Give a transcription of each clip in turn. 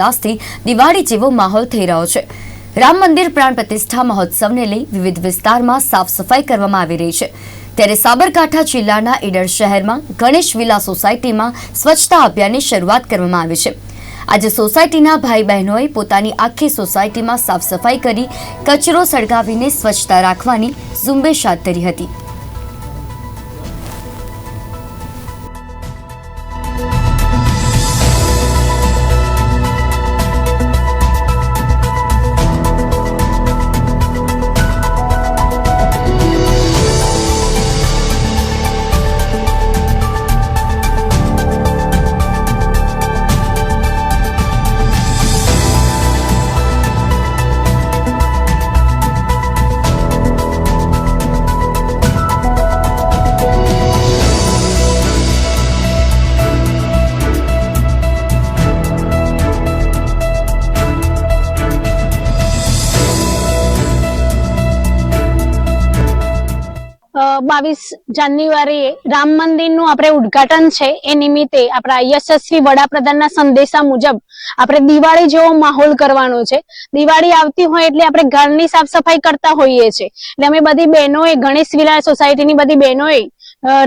ઉલ્લાસથી દિવાળી જેવો માહોલ થઈ રહ્યો છે. રામ મંદિર પ્રાણ પ્રતિષ્ઠા મહોત્સવને લઈ વિવિધ વિસ્તારમાં સાફ સફાઈ કરવામાં આવી રહી છે. ત્યારે સાબરકાંઠા જિલ્લાના ઈડર શહેરમાં ગણેશ વિલા સોસાયટીમાં સ્વચ્છતા અભિયાનની શરૂઆત કરવામાં આવી છે. આજે સોસાયટીના ભાઈ બહેનોએ પોતાની આખી સોસાયટીમાં સાફ સફાઈ કરી કચરો સળગાવીને સ્વચ્છતા રાખવાની ઝુંબેશ હાથ ધરી હતી. બાવીસ જાન્યુઆરીએ રામ મંદિરનું આપણે ઉદ્ઘાટન છે. એ નિમિત્તે આપણા યશસ્વી વડાપ્રધાનના સંદેશા મુજબ આપણે દિવાળી જેવો માહોલ કરવાનો છે. દિવાળી આવતી હોય એટલે આપણે ઘરની સાફ સફાઈ કરતા હોઈએ છીએ એટલે અમે બધી બહેનોએ, ગણેશ વિલા સોસાયટીની બધી બહેનોએ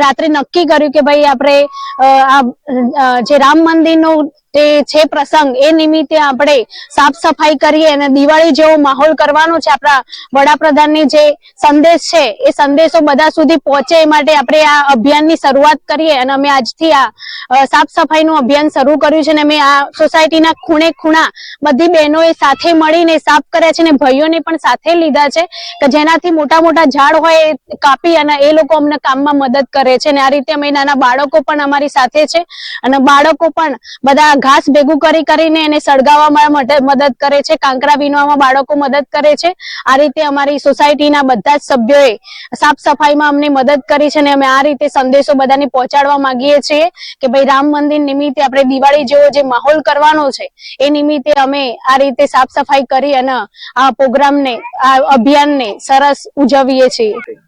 રાત્રે નક્કી કર્યું કે ભાઈ આપણે આ જે રામ મંદિરનો જે છે પ્રસંગ. એ નિમિત્તે આપણે સાફ સફાઈ કરીએ અને દિવાળી જેવો માહોલ કરવાનો છે આપણા વડાપ્રધાનની જે સંદેશ છે, એ સંદેશો બધા સુધી પહોંચે એ માટે આપણે આ અભિયાનની શરૂઆત કરીએ અને અમે આજથી આ સાફ સફાઈનું અભિયાન શરૂ કર્યું છે અને અમે આ સોસાયટીના ખૂણે ખૂણા બધી બહેનોએ સાથે મળીને સાફ કર્યા છે અને ભાઈઓને પણ સાથે લીધા છે કે જેનાથી મોટા મોટા ઝાડ હોય એ કાપી અને એ લોકો અમને કામમાં મદદ કરે છે. અને આ રીતે અમે નાના બાળકો પણ અમારી સાથે છે અને બાળકો પણ બધા ઘાસ ભેગું કરી કરીને એને સળગાવવામાં મદદ કરે છે. કાંકરા વીણવામાં બાળકો મદદ કરે છે. આ રીતે અમારી સોસાયટીના બધા જ સભ્યોએ સાફ સફાઈમાં અમને મદદ કરી છે અને અમે આ રીતે સંદેશો બધાને પહોંચાડવા માંગીએ છીએ કે ભાઈ રામ મંદિર નિમિત્તે આપણે દિવાળી જેવો જે માહોલ કરવાનો છે, એ નિમિત્તે અમે આ રીતે સાફ સફાઈ કરી અને આ પ્રોગ્રામને, આ અભિયાનને સરસ ઉજવીએ છીએ.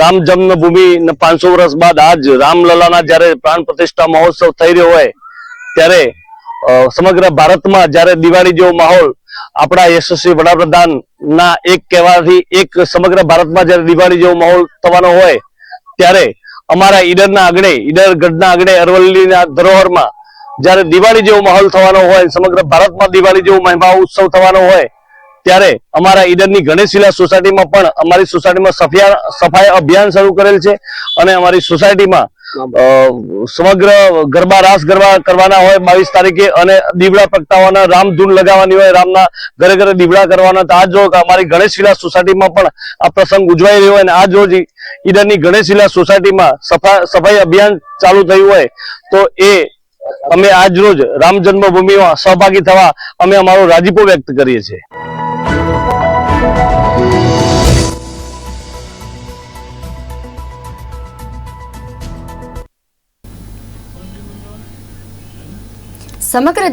રામ જન્મભૂમિ પાંચસો વર્ષ બાદ આજ રામલલાના જયારે પ્રાણ પ્રતિષ્ઠા મહોત્સવ થઈ રહ્યો હોય ત્યારે સમગ્ર ભારતમાં જ્યારે દિવાળી જેવો માહોલ આપણા યશસ્વી વડાપ્રધાન ના એક કહેવાથી એક સમગ્ર ભારતમાં જ્યારે દિવાળી જેવો માહોલ થવાનો હોય, ત્યારે અમારા ઈડરના આંગણે, ઈડર ગઢના આંગણે, અરવલ્લીના ધરોહરમાં જ્યારે દિવાળી જેવો માહોલ થવાનો હોય, સમગ્ર ભારતમાં દિવાળી જેવો મહિમા ઉત્સવ થવાનો હોય, ત્યારે અમારા ઈડરની ગણેશીલા સોસાયટીમાં પણ અમારી સોસાયટીમાં સફાઈ અભિયાન શરૂ કરેલ છે અને અમારી સોસાયટીમાં સમગ્ર ગરબા રાસ ગરબા કરવાના હોય બાવીસ તારીખે અને દીવડા પ્રગટાવવાના, રામ ધૂન લગાવવાની હોય, રામના ઘરે ઘરે દીવડા કરવાના, તો આજ રોજ અમારી ગણેશવિલા સોસાયટીમાં પણ આ પ્રસંગ ઉજવાઈ રહ્યો હોય અને આજ રોજ ઈડરની ગણેશવિલા સોસાયટીમાં સફા, સફાઈ અભિયાન ચાલુ થયું હોય. તો એ અમે આજ રોજ રામ જન્મભૂમિમાં સહભાગી થવા અમે અમારો રાજીપો વ્યક્ત કરીએ છીએ. સમગ્ર